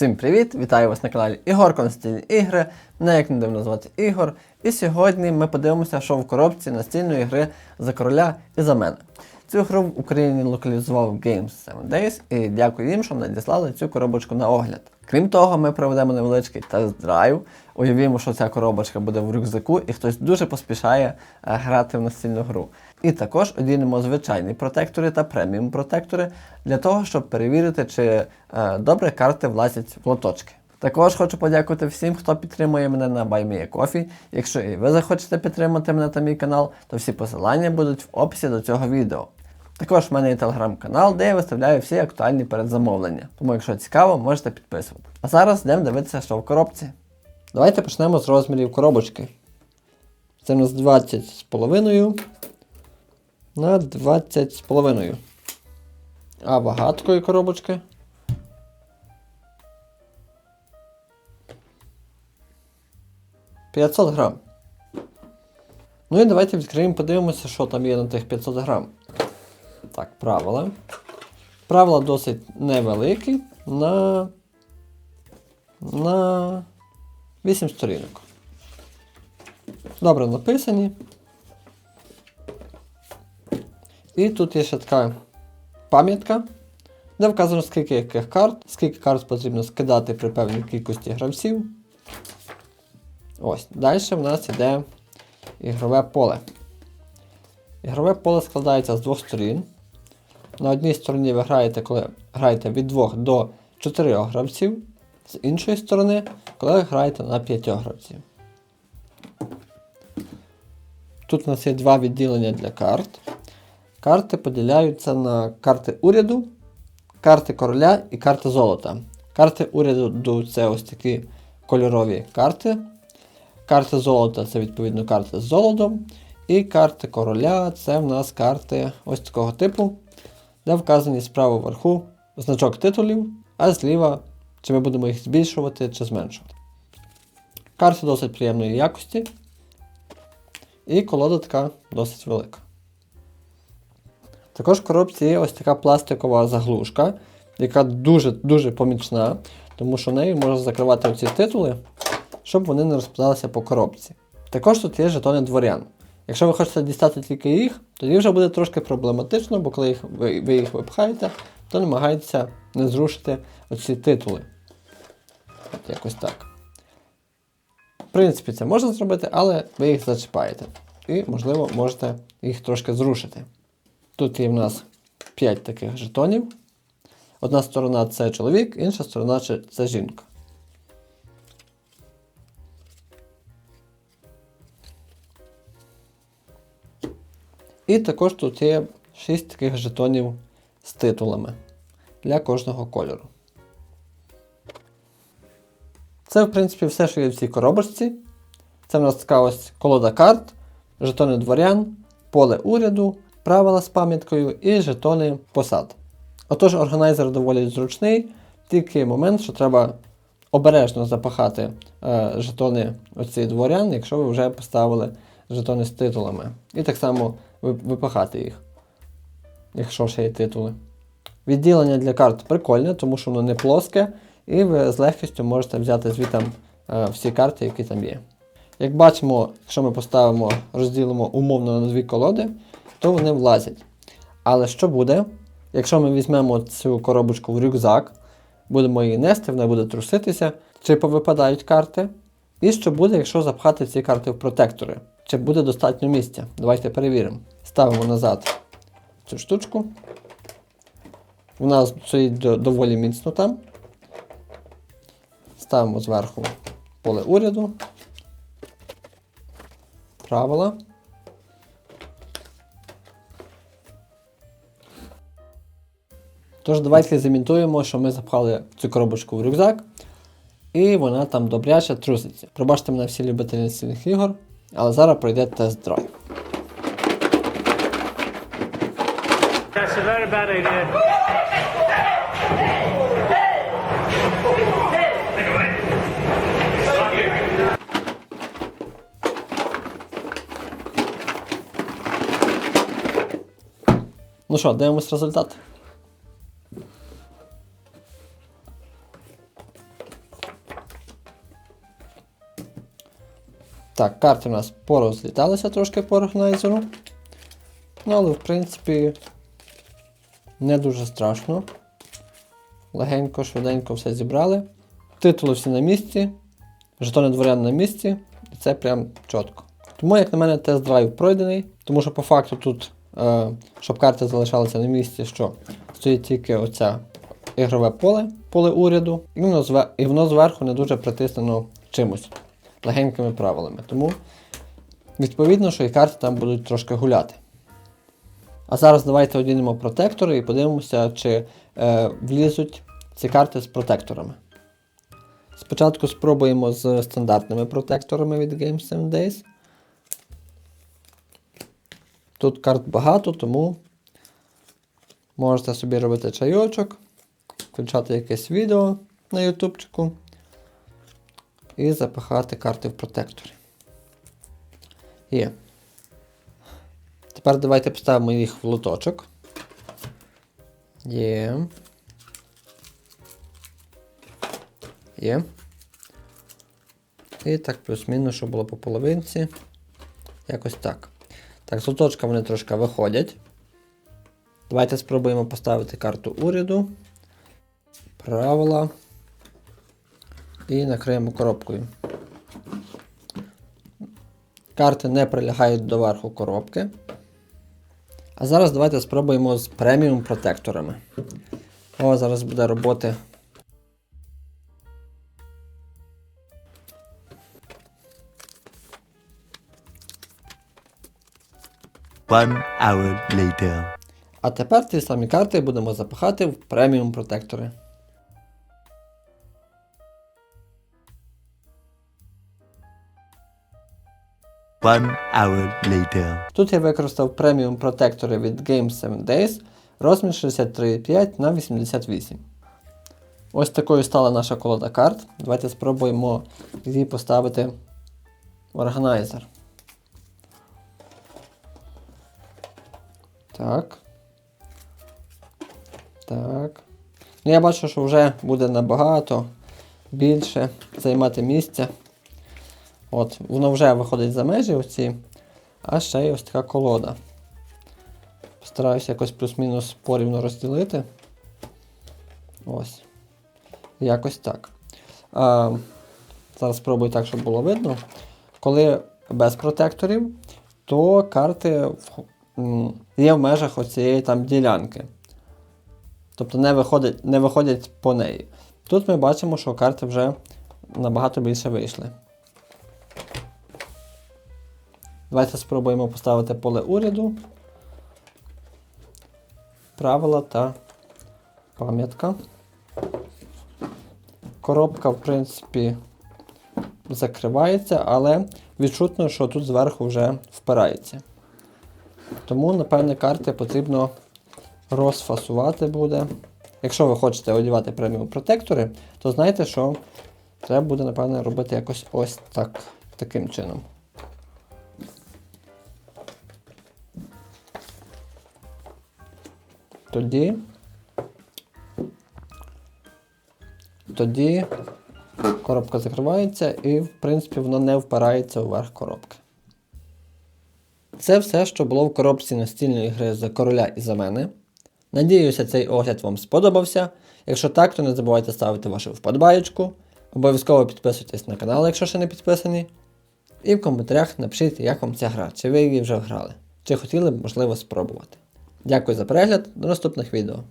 Всім привіт! Вітаю вас на каналі Ігор Констільні ігри. Мене як не дивно звати Ігор. І сьогодні ми подивимося, що в коробці настільної гри за короля і за мене. Цю гру в Україні локалізував Games 7 Days і дякую їм, що надіслали цю коробочку на огляд. Крім того, ми проведемо невеличкий тест-драйв. Уявімо, що ця коробочка буде в рюкзаку, і хтось дуже поспішає е, грати в настільну гру. І також одінемо звичайні протектори та преміум протектори для того, щоб перевірити, чи е, добре карти влазять в лоточки. Також хочу подякувати всім, хто підтримує мене на BuyMeACoffee. Якщо і ви захочете підтримати мене та мій канал, то всі посилання будуть в описі до цього відео. Також в мене є телеграм-канал, де я виставляю всі актуальні передзамовлення. Тому, якщо цікаво, можете підписувати. А зараз йдемо дивитися, що в коробці. Давайте почнемо з розмірів коробочки. Це у нас 20 з половиною на 20 з половиною. А вага такої коробочки. «500 грам. Ну і давайте відкриємо, подивимося, що там є на тих 500 грам. Так, правила. Правила досить невеликі на, на 8 сторінок. Добре написані. І тут є ще така пам'ятка, де вказано, скільки яких карт, скільки карт потрібно скидати при певній кількості гравців. Ось, далі в нас йде ігрове поле. Ігрове поле складається з двох сторін. На одній стороні ви граєте, коли граєте від 2 до 4 гравців, з іншої сторони, коли граєте на 5 гравців. Тут у нас є два відділення для карт. Карти поділяються на карти уряду, карти короля і карти золота. Карти уряду це ось такі кольорові карти. Карти золота це відповідно карти з золотом. І карти короля це в нас карти ось такого типу, де вказані справа вверху значок титулів, а зліва чи ми будемо їх збільшувати чи зменшувати. Карти досить приємної якості. І колода така досить велика. Також в коробці є ось така пластикова заглушка, яка дуже-дуже помічна, тому що нею можна закривати оці титули, щоб вони не розпадалися по коробці. Також тут є жетони дворян. Якщо ви хочете дістати тільки їх, тоді вже буде трошки проблематично, бо коли їх, ви, ви їх випхаєте, то намагається не зрушити оці титули. От якось так. В принципі, це можна зробити, але ви їх зачіпаєте. І, можливо, можете їх трошки зрушити. Тут є в нас 5 таких жетонів. Одна сторона це чоловік, інша сторона це жінка. І також тут є 6 таких жетонів з титулами для кожного кольору. Це, в принципі, все, що є в цій коробочці. Це в нас така ось колода карт, жетони дворян, поле уряду, правила з пам'яткою і жетони посад. Отож, органайзер доволі зручний, тільки момент, що треба обережно запахати е, жетони оці дворян, якщо ви вже поставили жетони з титулами. І так само випахати їх, якщо ще є титули. Відділення для карт прикольне, тому що воно не плоске, і ви з легкістю можете взяти звітом е, всі карти, які там є. Як бачимо, якщо ми поставимо, розділимо умовно на дві колоди, то вони влазять. Але що буде, якщо ми візьмемо цю коробочку в рюкзак, будемо її нести, вона буде труситися, чи повипадають карти. І що буде, якщо запхати ці карти в протектори? Чи буде достатньо місця? Давайте перевіримо. Ставимо назад цю штучку. Вона стоїть доволі міцно там. Ставимо зверху поле уряду. Правила. Тож, давайте замінтуємо, що ми запхали цю коробочку в рюкзак, і вона там добряче труситься. Пробачте мене всі любителі настільних ігор, але зараз пройде тест-драйв. That's a very bad idea. Ну що, дивимось результат. Так, карти у нас порозліталися трошки по органайзеру. Ну, але в принципі не дуже страшно. Легенько, швиденько все зібрали. Титули всі на місці, жетони дворян на місці, і це прям чітко. Тому, як на мене, тест-драйв пройдений, тому що по факту тут, е, щоб карти залишалися на місці, що стоїть тільки оця ігрове поле, поле уряду, і воно, і воно зверху не дуже притиснено чимось, легенькими правилами. Тому відповідно, що і карти там будуть трошки гуляти. А зараз давайте одінемо протектори і подивимося, чи е, влізуть ці карти з протекторами. Спочатку спробуємо з стандартними протекторами від Games 7 Days. Тут карт багато, тому можете собі робити чайочок, включати якесь відео на ютубчику і запихати карти в протекторі. Є. Тепер давайте поставимо їх в лоточок. Є. Є. І так, плюс-мінус, щоб було по половинці. Якось так. Так, з лоточка вони трошки виходять. Давайте спробуємо поставити карту уряду. Правила. І накриємо коробкою. Карти не прилягають до верху коробки. А зараз давайте спробуємо з преміум протекторами. О, зараз буде роботи. One hour later. А тепер ті самі карти будемо запихати в преміум протектори. One hour later. Тут я використав преміум протектори від Games 7 Days розмір 63,5 на 88. Ось такою стала наша колода карт. Давайте спробуємо її поставити в органайзер. Так. Так. Ну, я бачу, що вже буде набагато більше займати місця. От, воно вже виходить за межі оці. А ще й ось така колода. Постараюся якось плюс-мінус порівну розділити. Ось. Якось так. А, зараз спробую так, щоб було видно. Коли без протекторів, то карти є в межах оцієї там ділянки. Тобто не виходять, не виходять по неї. Тут ми бачимо, що карти вже набагато більше вийшли. Давайте спробуємо поставити поле уряду, правила та пам'ятка. Коробка, в принципі, закривається, але відчутно, що тут зверху вже впирається. Тому, напевне, карти потрібно розфасувати буде. Якщо ви хочете одягати преміум протектори, то знайте, що треба буде, напевне, робити якось ось так, таким чином. Тоді. Тоді коробка закривається і, в принципі, воно не впирається вверх коробки. Це все, що було в коробці настільної гри за короля і за мене. Надіюся, цей огляд вам сподобався. Якщо так, то не забувайте ставити вашу вподобаєчку. Обов'язково підписуйтесь на канал, якщо ще не підписані. І в коментарях напишіть, як вам ця гра, чи ви її вже грали, чи хотіли б, можливо, спробувати. Дякую за перегляд, до наступних відео.